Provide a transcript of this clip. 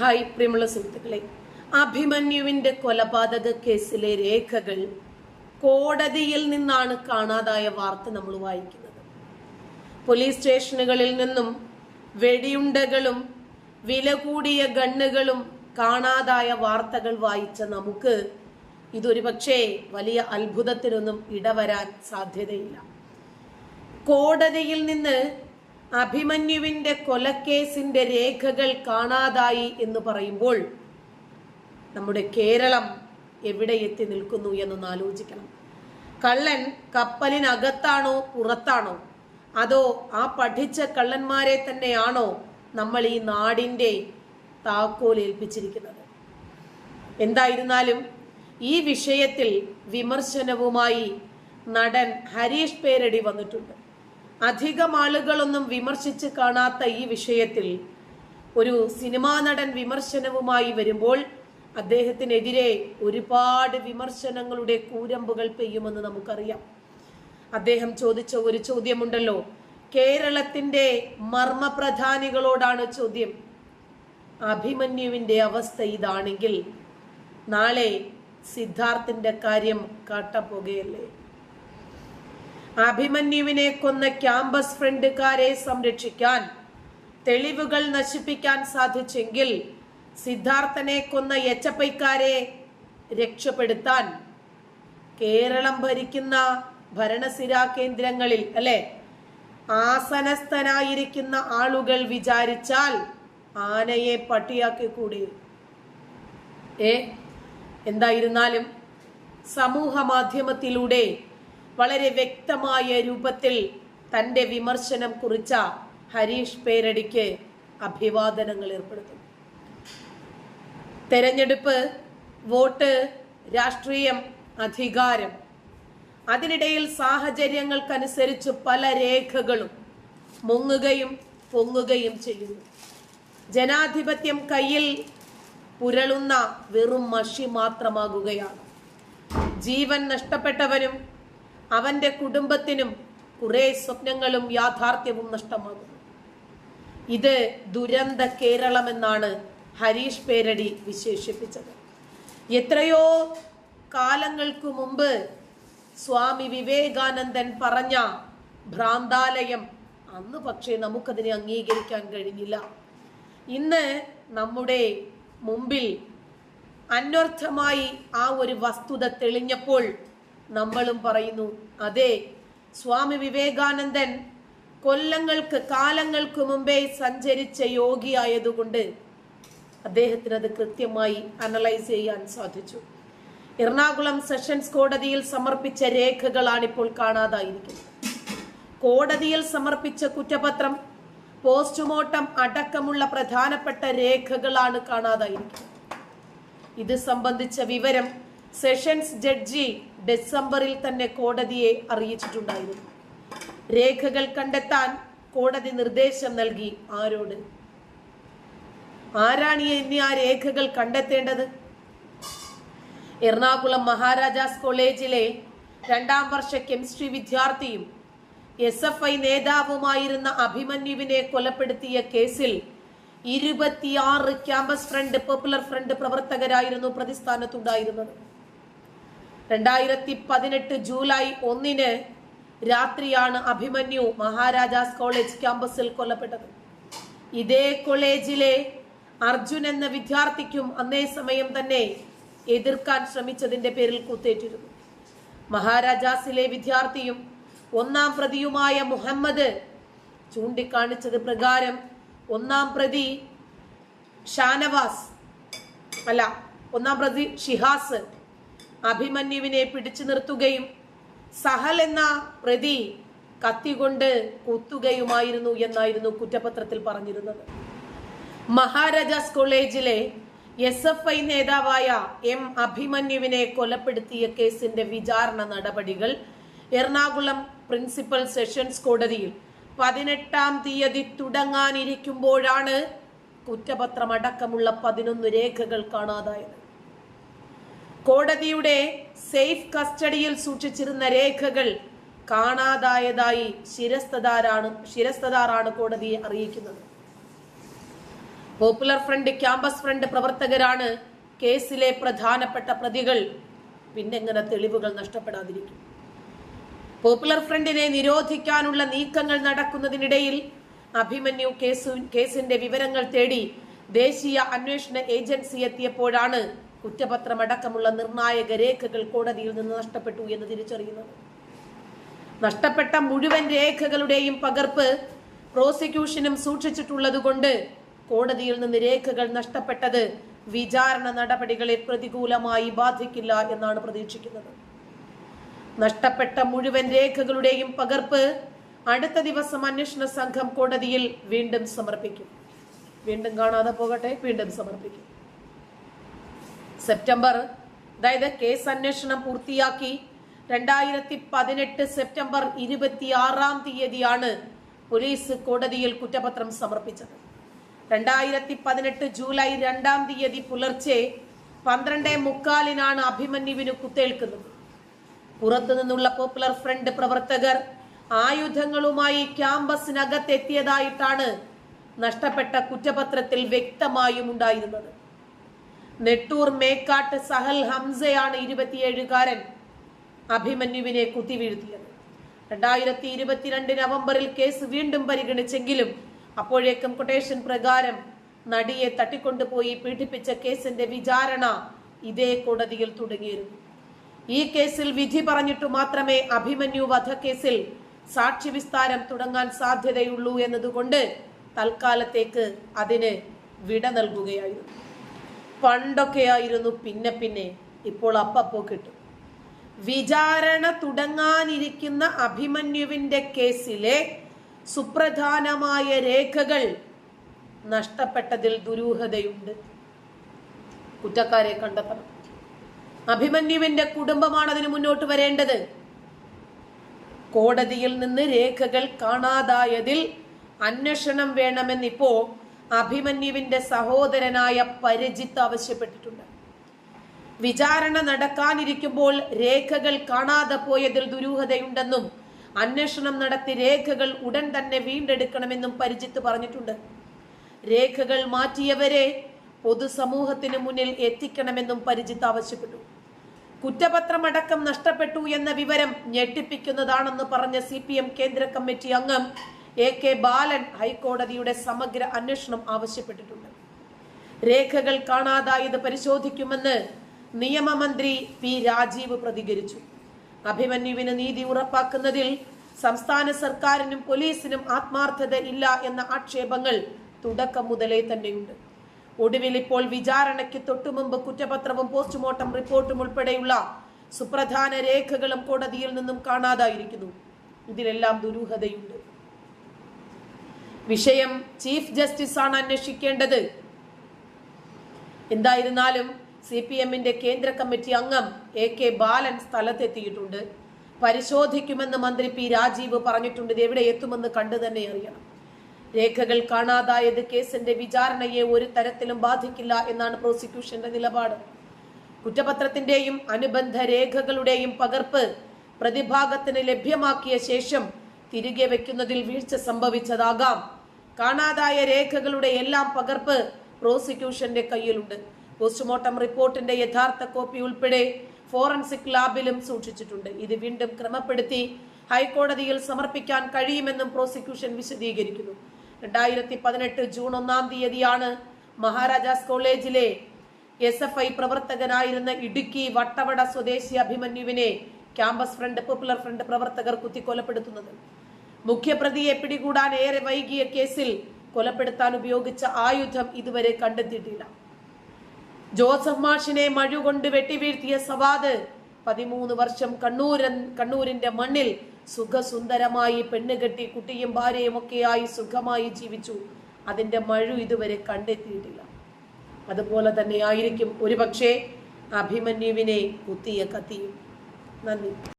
Hi പ്രിയമുള്ള സുഹൃത്തുക്കളെ. അഭിമന്യുവിന്റെ കൊലപാതക കേസിലെ രേഖകൾ കോടതിയിൽ നിന്നാണ് കാണാതായ വാർത്ത നമ്മൾ വായിക്കുന്നത്. പോലീസ് സ്റ്റേഷനുകളിൽ നിന്നും വെടിയുണ്ടകളും വില കൂടിയ ഗണ്ണുകളും കാണാതായ വാർത്തകൾ വായിച്ച നമുക്ക് ഇതൊരു പക്ഷേ വലിയ അത്ഭുതത്തിനൊന്നും ഇടവരാൻ സാധ്യതയില്ല. കോടതിയിൽ നിന്ന് അഭിമന്യുവിന്റെ കൊലക്കേസിന്റെ രേഖകൾ കാണാതായി എന്ന് പറയുമ്പോൾ നമ്മുടെ കേരളം എവിടെ എത്തി നിൽക്കുന്നു എന്നൊന്ന് ആലോചിക്കണം. കള്ളൻ കപ്പലിനകത്താണോ പുറത്താണോ? അതോ ആ പഠിച്ച കള്ളന്മാരെ തന്നെയാണോ നമ്മൾ ഈ നാടിന്റെ താക്കോൽ ഏൽപ്പിച്ചിരിക്കുന്നത്? എന്തായിരുന്നാലും ഈ വിഷയത്തിൽ വിമർശനവുമായി നടൻ ഹരീഷ് പേരടി വന്നിട്ടുണ്ട്. അധികം ആളുകളൊന്നും വിമർശിച്ച് കാണാത്ത ഈ വിഷയത്തിൽ ഒരു സിനിമാ നടൻ വിമർശനവുമായി വരുമ്പോൾ അദ്ദേഹത്തിനെതിരെ ഒരുപാട് വിമർശനങ്ങളുടെ കൂരമ്പുകൾ പെയ്യുമെന്ന് നമുക്കറിയാം. അദ്ദേഹം ചോദിച്ച ഒരു ചോദ്യമുണ്ടല്ലോ. കേരളത്തിന്റെ മർമ്മപ്രധാനികളോടാണ് ചോദ്യം. അഭിമന്യുവിന്റെ അവസ്ഥ ഇതാണെങ്കിൽ നാളെ സിദ്ധാർത്ഥിന്റെ കാര്യം കാട്ടപ്പോകുകയല്ലേ അഭിമന്യുവിനെ കൊന്ന ക്യാമ്പസ് ഫ്രണ്ടുകാരെ സംരക്ഷിക്കാൻ തെളിവുകൾ നശിപ്പിക്കാൻ സാധിച്ചെങ്കിൽ സിദ്ധാർത്ഥനെ കൊന്ന എച്ചപ്പൈക്കാരെ രക്ഷപ്പെടുത്താൻ കേരളം ഭരിക്കുന്ന ഭരണസിരാ കേന്ദ്രങ്ങളിൽ അല്ലെ? ആസനസ്ഥനായിരിക്കുന്ന ആളുകൾ വിചാരിച്ചാൽ ആനയെ പട്ടിയാക്കി കൂടി. ഏ? എന്തായിരുന്നാലും സമൂഹ മാധ്യമത്തിലൂടെ വളരെ വ്യക്തമായ രൂപത്തിൽ തന്റെ വിമർശനം കുറിച്ച ഹരീഷ് പേരടിക്ക് അഭിവാദനങ്ങൾ ഏർപ്പെടുത്തും തെരഞ്ഞെടുപ്പ് വോട്ട് രാഷ്ട്രീയം അധികാരം അതിനിടയിൽ സാഹചര്യങ്ങൾക്കനുസരിച്ച് പല രേഖകളും മുങ്ങുകയും പൊങ്ങുകയും ചെയ്യുന്നു. ജനാധിപത്യം കയ്യിൽ പുരളുന്ന വെറും മഷി മാത്രമാകുകയാണ്. ജീവൻ നഷ്ടപ്പെട്ടവനും അവന്റെ കുടുംബത്തിനും കുറെ സ്വപ്നങ്ങളും യാഥാർത്ഥ്യവും നഷ്ടമാകുന്നു ഇത് ദുരന്ത കേരളം എന്നാണ് ഹരീഷ് പേരടി വിശേഷിപ്പിച്ചത്. എത്രയോ കാലങ്ങൾക്ക് മുമ്പ് സ്വാമി വിവേകാനന്ദൻ പറഞ്ഞ ഭ്രാന്താലയം അന്ന് പക്ഷേ നമുക്കതിനെ അംഗീകരിക്കാൻ കഴിഞ്ഞില്ല. ഇന്ന് നമ്മുടെ മുമ്പിൽ അന്വർത്ഥമായി ആ ഒരു വസ്തുത തെളിഞ്ഞപ്പോൾ നമ്മളും പറയുന്നു അതെ സ്വാമി വിവേകാനന്ദൻ കൊല്ലങ്ങൾക്ക് കാലങ്ങൾക്ക് മുമ്പേ സഞ്ചരിച്ച യോഗിയായതുകൊണ്ട് അദ്ദേഹത്തിന് അത് കൃത്യമായി അനലൈസ് ചെയ്യാൻ സാധിച്ചു. എറണാകുളം സെഷൻസ് കോടതിയിൽ സമർപ്പിച്ച രേഖകളാണ് ഇപ്പോൾ കാണാതായിരിക്കുന്നത്. കോടതിയിൽ സമർപ്പിച്ച കുറ്റപത്രം പോസ്റ്റ്മോർട്ടം അടക്കമുള്ള പ്രധാനപ്പെട്ട രേഖകളാണ് കാണാതായിരിക്കുന്നത്. ഇത് സംബന്ധിച്ച വിവരം സെഷൻസ് ജഡ്ജി ഡിസംബറിൽ തന്നെ കോടതിയെ അറിയിച്ചിട്ടുണ്ടായിരുന്നു. രേഖകൾ കണ്ടെത്താൻ കോടതി നിർദ്ദേശം നൽകി ആരോട്? ആരാണ് ഇനി ആ രേഖകൾ കണ്ടെത്തേണ്ടത്? എറണാകുളം മഹാരാജാസ് കോളേജിലെ രണ്ടാം വർഷ കെമിസ്ട്രി വിദ്യാർത്ഥിയും എസ് എഫ് ഐ നേതാവുമായിരുന്ന അഭിമന്യുവിനെ കൊലപ്പെടുത്തിയ കേസിൽ ഇരുപത്തിയാറ് ക്യാമ്പസ് ഫ്രണ്ട് പോപ്പുലർ ഫ്രണ്ട് പ്രവർത്തകരായിരുന്നു പ്രതിസ്ഥാനത്തുണ്ടായിരുന്നത്. രണ്ടായിരത്തി പതിനെട്ട് ജൂലൈ ഒന്നിന് രാത്രിയാണ് അഭിമന്യു മഹാരാജാസ് കോളേജ് ക്യാമ്പസിൽ കൊല്ലപ്പെട്ടത്. ഇതേ കോളേജിലെ അർജുൻ എന്ന വിദ്യാർത്ഥിക്കും അന്നേ സമയം തന്നെ എതിർക്കാൻ ശ്രമിച്ചതിന്റെ പേരിൽ കുത്തേറ്റിരുന്നു. മഹാരാജാസിലെ വിദ്യാർത്ഥിയും ഒന്നാം പ്രതിയുമായ മുഹമ്മദ് ചൂണ്ടിക്കാണിച്ചത് പ്രകാരം ഒന്നാം പ്രതി ഷാനവാസ് അല്ല ഒന്നാം പ്രതി ഷിഹാസ് അഭിമന്യുവിനെ പിടിച്ചു നിർത്തുകയും സഹൽ എന്ന പ്രതി കത്തികൊണ്ട് കുത്തുകയുമായിരുന്നു എന്നായിരുന്നു കുറ്റപത്രത്തിൽ പറഞ്ഞിരുന്നത്. മഹാരാജാസ് കോളേജിലെ എസ് എഫ് ഐ നേതാവായ എം അഭിമന്യുവിനെ കൊലപ്പെടുത്തിയ കേസിന്റെ വിചാരണ നടപടികൾ എറണാകുളം പ്രിൻസിപ്പൽ സെഷൻസ് കോടതിയിൽ പതിനെട്ടാം തീയതി തുടങ്ങാനിരിക്കുമ്പോഴാണ് കുറ്റപത്രമടക്കമുള്ള പതിനൊന്ന് രേഖകൾ കാണാതായത്. കോടതിയുടെ സേഫ് കസ്റ്റഡിയിൽ സൂക്ഷിച്ചിരുന്ന രേഖകൾ കാണാതായതായി ശിരസ്തദാരാണ് ശിരസ്തദാറാണ് കോടതിയെ അറിയിക്കുന്നത്. പോപ്പുലർ ഫ്രണ്ട് ക്യാമ്പസ് ഫ്രണ്ട് പ്രവർത്തകരാണ് കേസിലെ പ്രധാനപ്പെട്ട പ്രതികൾ. പിന്നെങ്ങനെ തെളിവുകൾ നഷ്ടപ്പെടാതിരിക്കും. പോപ്പുലർ ഫ്രണ്ടിനെ നിരോധിക്കാനുള്ള നീക്കങ്ങൾ നടക്കുന്നതിനിടയിൽ അഭിമന്യു കേസു കേസിന്റെ വിവരങ്ങൾ തേടി ദേശീയ അന്വേഷണ ഏജൻസി എത്തിയപ്പോഴാണ് കുറ്റപത്രമടക്കമുള്ള നിർണായക രേഖകൾ കോടതിയിൽ നിന്ന് നഷ്ടപ്പെട്ടു എന്ന് തിരിച്ചറിയുന്നത്. നഷ്ടപ്പെട്ട മുഴുവൻ രേഖകളുടെയും പകർപ്പ് പ്രോസിക്യൂഷനും സൂക്ഷിച്ചിട്ടുള്ളതുകൊണ്ട് കോടതിയിൽ നിന്ന് രേഖകൾ നഷ്ടപ്പെട്ടത് വിചാരണ നടപടികളെ പ്രതികൂലമായി ബാധിക്കില്ല എന്നാണ് പ്രതീക്ഷിക്കുന്നത്. നഷ്ടപ്പെട്ട മുഴുവൻ രേഖകളുടെയും പകർപ്പ് അടുത്ത ദിവസം അന്വേഷണ സംഘം കോടതിയിൽ വീണ്ടും സമർപ്പിക്കും. വീണ്ടും കാണാതെ പോകട്ടെ? വീണ്ടും സമർപ്പിക്കും. സെപ്റ്റംബർ അതായത് കേസ് അന്വേഷണം പൂർത്തിയാക്കി രണ്ടായിരത്തി പതിനെട്ട് സെപ്റ്റംബർ ഇരുപത്തിയാറാം തീയതിയാണ് പോലീസ് കോടതിയിൽ കുറ്റപത്രം സമർപ്പിച്ചത്. രണ്ടായിരത്തി പതിനെട്ട് ജൂലൈ രണ്ടാം തീയതി പുലർച്ചെ പന്ത്രണ്ടേ മുക്കാലിനാണ് അഭിമന്യുവിന് കുത്തേൽക്കുന്നത്. പുറത്തു നിന്നുള്ള പോപ്പുലർ ഫ്രണ്ട് പ്രവർത്തകർ ആയുധങ്ങളുമായി ക്യാമ്പസിനകത്തെത്തിയതായിട്ടാണ് നഷ്ടപ്പെട്ട കുറ്റപത്രത്തിൽ വ്യക്തമായും ഉണ്ടായിരുന്നത്. നെട്ടൂർ മേക്കാട്ട് സഹൽ ഹംസയാണ് ഇരുപത്തിയേഴുകാരൻ അഭിമന്യുവിനെ കുത്തിവീഴ്ത്തിയത്. രണ്ടായിരത്തി ഇരുപത്തിരണ്ട് നവംബറിൽ കേസ് വീണ്ടും പരിഗണിച്ചെങ്കിലും അപ്പോഴേക്കും കൊട്ടേഷൻ പ്രകാരം നടിയെ തട്ടിക്കൊണ്ടുപോയി പീഡിപ്പിച്ച കേസിന്റെ വിചാരണ ഇതേ കോടതിയിൽ തുടങ്ങിയിരുന്നു. ഈ കേസിൽ വിധി പറഞ്ഞിട്ടു മാത്രമേ അഭിമന്യു വധക്കേസിൽ സാക്ഷി വിസ്താരം തുടങ്ങാൻ സാധ്യതയുള്ളൂ എന്നതുകൊണ്ട് തൽക്കാലത്തേക്ക് അതിന് വിട നൽകുകയായിരുന്നു. പണ്ടൊക്കെയായിരുന്നു പിന്നെ പിന്നെ ഇപ്പോൾ അപ്പപ്പോ കിട്ടും. വിചാരണ തുടങ്ങാനിരിക്കുന്ന അഭിമന്യുവിന്റെ കേസിലെ സുപ്രധാനമായ രേഖകൾ നഷ്ടപ്പെട്ടതിൽ ദുരൂഹതയുണ്ട്. കുറ്റക്കാരെ കണ്ടെത്തണം. അഭിമന്യുവിന്റെ കുടുംബമാണ് അതിന് മുന്നോട്ട് വരേണ്ടത്. കോടതിയിൽ നിന്ന് രേഖകൾ കാണാതായതിൽ അന്വേഷണം വേണമെന്നിപ്പോ അഭിമന്യുവിന്റെ സഹോദരനായ പരിജിത്ത് ആവശ്യപ്പെട്ടിട്ടുണ്ട്. വിചാരണ നടക്കാനിരിക്കുമ്പോൾ രേഖകൾ കാണാതെ പോയതിൽ ദുരൂഹതയുണ്ടെന്നും അന്വേഷണം നടത്തി രേഖകൾ ഉടൻ തന്നെ വീണ്ടെടുക്കണമെന്നും പരിജിത്ത് പറഞ്ഞിട്ടുണ്ട്. രേഖകൾ മാറ്റിയവരെ പൊതുസമൂഹത്തിന് മുന്നിൽ എത്തിക്കണമെന്നും പരിജിത്ത് ആവശ്യപ്പെട്ടു. കുറ്റപത്രമടക്കം നഷ്ടപ്പെട്ടു എന്ന വിവരം ഞെട്ടിപ്പിക്കുന്നതാണെന്ന് പറഞ്ഞ സി കേന്ദ്ര കമ്മിറ്റി അംഗം എ കെ ബാലൻ ഹൈക്കോടതിയുടെ സമഗ്ര അന്വേഷണം ആവശ്യപ്പെട്ടിട്ടുണ്ട്. രേഖകൾ കാണാതായത് പരിശോധിക്കുമെന്ന് നിയമമന്ത്രി പി രാജീവ് പ്രതികരിച്ചു. അഭിമന്യുവിന് നീതി ഉറപ്പാക്കുന്നതിൽ സംസ്ഥാന സർക്കാരിനും പോലീസിനും ആത്മാർത്ഥത ഇല്ല എന്ന ആക്ഷേപങ്ങൾ തുടക്കം മുതലേ തന്നെയുണ്ട്. ഒടുവിൽ ഇപ്പോൾ വിചാരണയ്ക്ക് തൊട്ടുമുമ്പ് കുറ്റപത്രവും പോസ്റ്റ്മോർട്ടം റിപ്പോർട്ടും ഉൾപ്പെടെയുള്ള സുപ്രധാന രേഖകളും കോടതിയിൽ നിന്നും കാണാതായിരിക്കുന്നു. ഇതിലെല്ലാം ദുരൂഹതയുണ്ട്. വിഷയം ചീഫ് ആണ് അന്വേഷിക്കേണ്ടത്. എന്തായിരുന്നാലും സി പി എമ്മിന്റെ കേന്ദ്ര കമ്മിറ്റി അംഗം എ കെ ബാലൻ സ്ഥലത്തെത്തിയിട്ടുണ്ട്. പരിശോധിക്കുമെന്ന് മന്ത്രി പി രാജീവ് പറഞ്ഞിട്ടുണ്ട്. ഇത് എവിടെ എത്തുമെന്ന് കണ്ടു തന്നെ അറിയണം. രേഖകൾ കാണാതായത് കേസിന്റെ വിചാരണയെ ഒരു തരത്തിലും ബാധിക്കില്ല എന്നാണ് പ്രോസിക്യൂഷന്റെ നിലപാട്. കുറ്റപത്രത്തിന്റെയും അനുബന്ധ രേഖകളുടെയും പകർപ്പ് പ്രതിഭാഗത്തിന് ലഭ്യമാക്കിയ ശേഷം തിരികെ വയ്ക്കുന്നതിൽ വീഴ്ച സംഭവിച്ചതാകാം. കാണാതായ രേഖകളുടെ എല്ലാം പകർപ്പ് പ്രോസിക്യൂഷന്റെ കയ്യിലുണ്ട്. പോസ്റ്റ്മോർട്ടം റിപ്പോർട്ടിന്റെ യഥാർത്ഥ കോപ്പി ഉൾപ്പെടെ ഫോറൻസിക് ലാബിലും സൂക്ഷിച്ചിട്ടുണ്ട്. ഇത് വീണ്ടും ക്രമപ്പെടുത്തി ഹൈക്കോടതിയിൽ സമർപ്പിക്കാൻ കഴിയുമെന്നും പ്രോസിക്യൂഷൻ വിശദീകരിക്കുന്നു. രണ്ടായിരത്തി പതിനെട്ട് ജൂൺ ഒന്നാം തീയതിയാണ് മഹാരാജാസ് കോളേജിലെ എസ് എഫ് ഐ പ്രവർത്തകനായിരുന്ന ഇടുക്കി വട്ടവട സ്വദേശി അഭിമന്യുവിനെ ക്യാമ്പസ് ഫ്രണ്ട് പോപ്പുലർ ഫ്രണ്ട് പ്രവർത്തകർ കുത്തിക്കൊലപ്പെടുത്തുന്നത്. മുഖ്യപ്രതിയെ പിടികൂടാൻ ഏറെ വൈകിയ കേസിൽ കൊലപ്പെടുത്താൻ ഉപയോഗിച്ച ആയുധം ഇതുവരെ കണ്ടെത്തിയിട്ടില്ല. ജോസഫ് മാഷിനെ മഴുകൊണ്ട് വെട്ടിവീഴ്ത്തിയ സവാദ് പതിമൂന്ന് വർഷം കണ്ണൂരൻ കണ്ണൂരിന്റെ മണ്ണിൽ സുഖസുന്ദരമായി പെണ്ണുകെട്ടി കുട്ടിയും ഭാര്യയും ഒക്കെയായി സുഖമായി ജീവിച്ചു. അതിന്റെ മഴു ഇതുവരെ കണ്ടെത്തിയിട്ടില്ല. അതുപോലെ തന്നെ ആയിരിക്കും ഒരുപക്ഷെ അഭിമന്യുവിനെ കുത്തിയ കത്തിയും. നന്ദി.